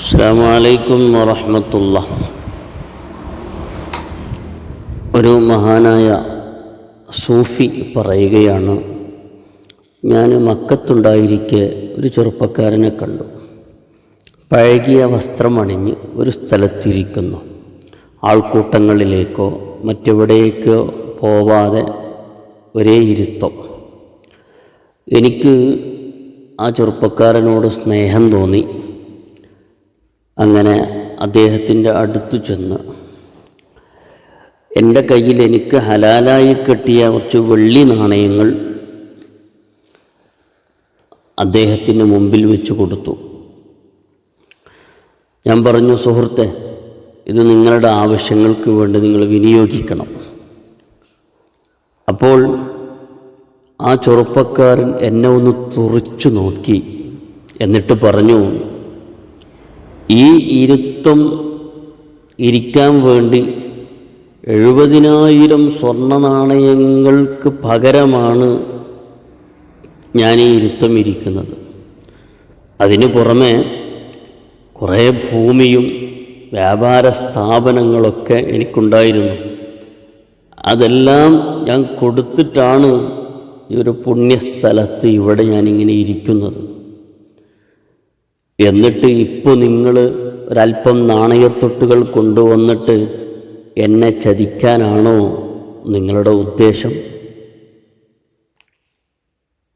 അസ്സാം വലൈക്കും വറഹമത്തുള്ള ഒരു മഹാനായ സൂഫി പറയുകയാണ് ഞാൻ മക്കത്തുണ്ടായിരിക്കെ ഒരു ചെറുപ്പക്കാരനെ കണ്ടു. പഴകിയ വസ്ത്രമണിഞ്ഞ് ഒരു സ്ഥലത്തിരിക്കുന്നു. ആൾക്കൂട്ടങ്ങളിലേക്കോ മറ്റെവിടേക്കോ പോവാതെ ഒരേ ഇരുത്തം. എനിക്ക് ആ ചെറുപ്പക്കാരനോട് സ്നേഹം തോന്നി. അങ്ങനെ അദ്ദേഹത്തിന്റെ അടുത്തു ചെന്ന് എന്റെ കയ്യിൽ എനിക്ക് ഹലാലായി കെട്ടിയ കുറച്ച് വെള്ളി നാണയങ്ങൾ അദ്ദേഹത്തിന് മുമ്പിൽ വെച്ച് കൊടുത്തു. ഞാൻ പറഞ്ഞു സുഹൃത്തെ ഇത് നിങ്ങളുടെ ആവശ്യങ്ങൾക്ക് വേണ്ടി നിങ്ങൾ വിനിയോഗിക്കണം. അപ്പോൾ ആ ചെറുപ്പക്കാരൻ എന്നെ ഒന്ന് തുറിച്ചു നോക്കി എന്നിട്ട് പറഞ്ഞു ഈ ഇരുത്തം ഇരിക്കാൻ വേണ്ടി എഴുപതിനായിരം സ്വർണ നാണയങ്ങൾക്ക് പകരമാണ് ഞാൻ ഈ ഇരുത്തം ഇരിക്കുന്നത്. അതിനു പുറമെ കുറേ ഭൂമിയും വ്യാപാര സ്ഥാപനങ്ങളൊക്കെ എനിക്കുണ്ടായിരുന്നു. അതെല്ലാം ഞാൻ കൊടുത്തിട്ടാണ് ഈ ഒരു പുണ്യസ്ഥലത്ത് ഇവിടെ ഞാനിങ്ങനെ ഇരിക്കുന്നത്. എന്നിട്ട് ഇപ്പോൾ നിങ്ങൾ ഒരല്പം നാണയത്തൊട്ടുകൾ കൊണ്ടുവന്നിട്ട് എന്നെ ചതിക്കാനാണോ നിങ്ങളുടെ ഉദ്ദേശം?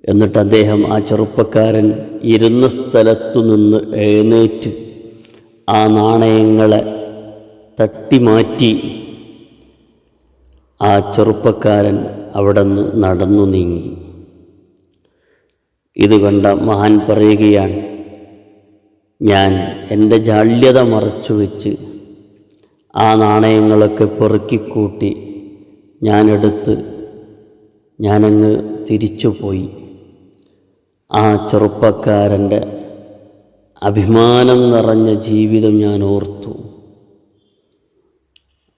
എന്നിട്ട് അദ്ദേഹം ആ ചെറുപ്പക്കാരൻ ഇരുന്ന സ്ഥലത്തു നിന്ന് എഴുന്നേറ്റ് ആ നാണയങ്ങളെ തട്ടിമാറ്റി ആ ചെറുപ്പക്കാരൻ അവിടെ നിന്ന് നടന്നു നീങ്ങി. ഇത് കണ്ട മഹാൻ പറയുകയാണ് ഞാൻ എന്റെ ജാള്യത മറച്ചു വെച്ച് ആ നാണയങ്ങളൊക്കെ പെറുക്കിക്കൂട്ടി ഞാനെടുത്ത് ഞാനങ്ങ് തിരിച്ചുപോയി. ആ ചെറുപ്പക്കാരന്റെ അഭിമാനം നിറഞ്ഞ ജീവിതം ഞാൻ ഓർത്തു.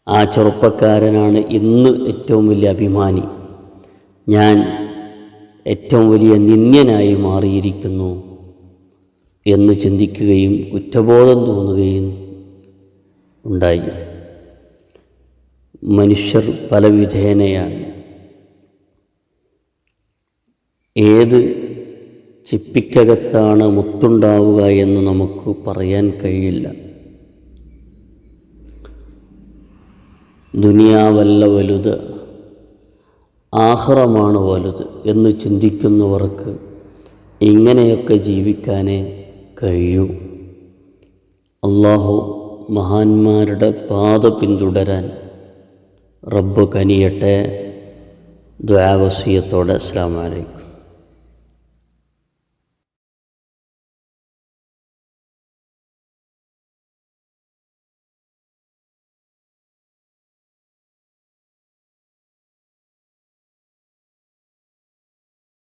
ആ ചെറുപ്പക്കാരനാണ് ഇന്ന് ഏറ്റവും വലിയ അഭിമാനി. ഞാൻ ഏറ്റവും വലിയ നിന്ദ്യനായി മാറിയിരിക്കുന്നു. എന്ന് ചിന്തിക്കുകയും കുറ്റബോധം തോന്നുകയും ഉണ്ടായി. മനുഷ്യർ പല വിധേനയാണ്. ഏത് ചിപ്പിക്കകത്താണ് മുത്തുണ്ടാവുക എന്ന് നമുക്ക് പറയാൻ കഴിയില്ല. ദുനിയാവല്ല വലുത് ആഹ്റമാണ് വലുത് എന്ന് ചിന്തിക്കുന്നവർക്ക് ഇങ്ങനെയൊക്കെ ജീവിക്കാനേ കഴിയൂ. അള്ളാഹു മഹാന്മാരുടെ പാത പിന്തുടരാൻ റബ്ബ് കനിയട്ടെ. ദ്വാവസീയത്തോടെ അസ്സാം വലൈക്കും